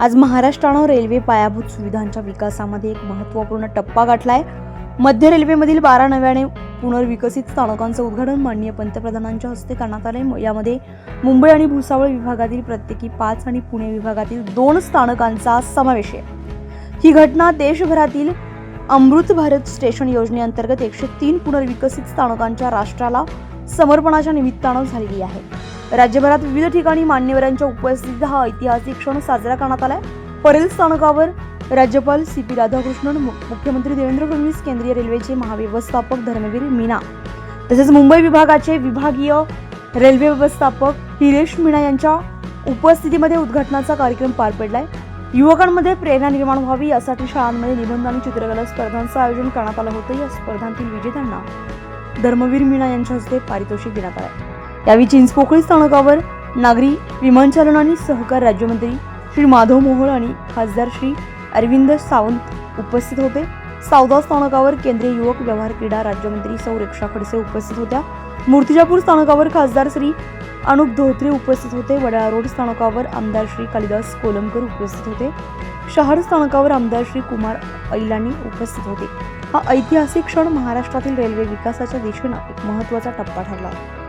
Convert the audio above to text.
आज महाराष्ट्रानं रेल्वे पायाभूत सुविधांच्या विकासामध्ये एक महत्त्वपूर्ण टप्पा गाठला आहे मध्य रेल्वेमधील बारा नव्याने पुनर्विकसित स्थानकांचं उद्घाटन माननीय पंतप्रधानांच्या हस्ते करण्यात आले यामध्ये मुंबई आणि भुसावळ विभागातील प्रत्येकी पाच आणि पुणे विभागातील दोन स्थानकांचा समावेश आहे. ही घटना देशभरातील अमृत भारत स्टेशन योजनेअंतर्गत एकशे तीन पुनर्विकसित स्थानकांच्या राष्ट्राला समर्पणाच्या निमित्तानं झालेली आहे. राज्यभरात विविध ठिकाणी मान्यवरांच्या उपस्थितीत हा ऐतिहासिक क्षण साजरा करण्यात आलाय. परेल स्थानकावर राज्यपाल सी पी राधाकृष्णन मुख्यमंत्री देवेंद्र फडणवीस केंद्रीय रेल्वेचे महाव्यवस्थापक धर्मवीर मीना तसेच मुंबई विभागाचे विभागीय रेल्वे व्यवस्थापक हिरेश मीना यांच्या उपस्थितीमध्ये उद्घाटनाचा कार्यक्रम पार पडलाय. युवकांमध्ये प्रेरणा निर्माण व्हावी यासाठी शाळांमध्ये निबंध आणि चित्रकला स्पर्धांचं आयोजन करण्यात आलं होतं. या स्पर्धांतील विजेत्यांना धर्मवीर मीणा यांच्या हस्ते पारितोषिक देण्यात आलं यावेळी चिंचपोकळी स्थानकावर नागरी विमानचालन आणि सहकार राज्यमंत्री श्री माधव मोहोळ आणि खासदार श्री अरविंद सावंत उपस्थित होते. सावदा स्थानकावर केंद्रीय युवक व्यवहार क्रीडा राज्यमंत्री सौ रेक्षा खडसे उपस्थित होत्या. मूर्तिजापूर स्थानकावर खासदार श्री अनुप धोत्रे उपस्थित होते. वडाळा रोड स्थानकावर आमदार श्री कालिदास कोलमकर उपस्थित होते. शहर स्थानकावर आमदार श्री कुमार ऐलानी उपस्थित होते. हा ऐतिहासिक क्षण महाराष्ट्रातील रेल्वे विकासाच्या दिशेनं एक महत्त्वाचा टप्पा ठरला. आहे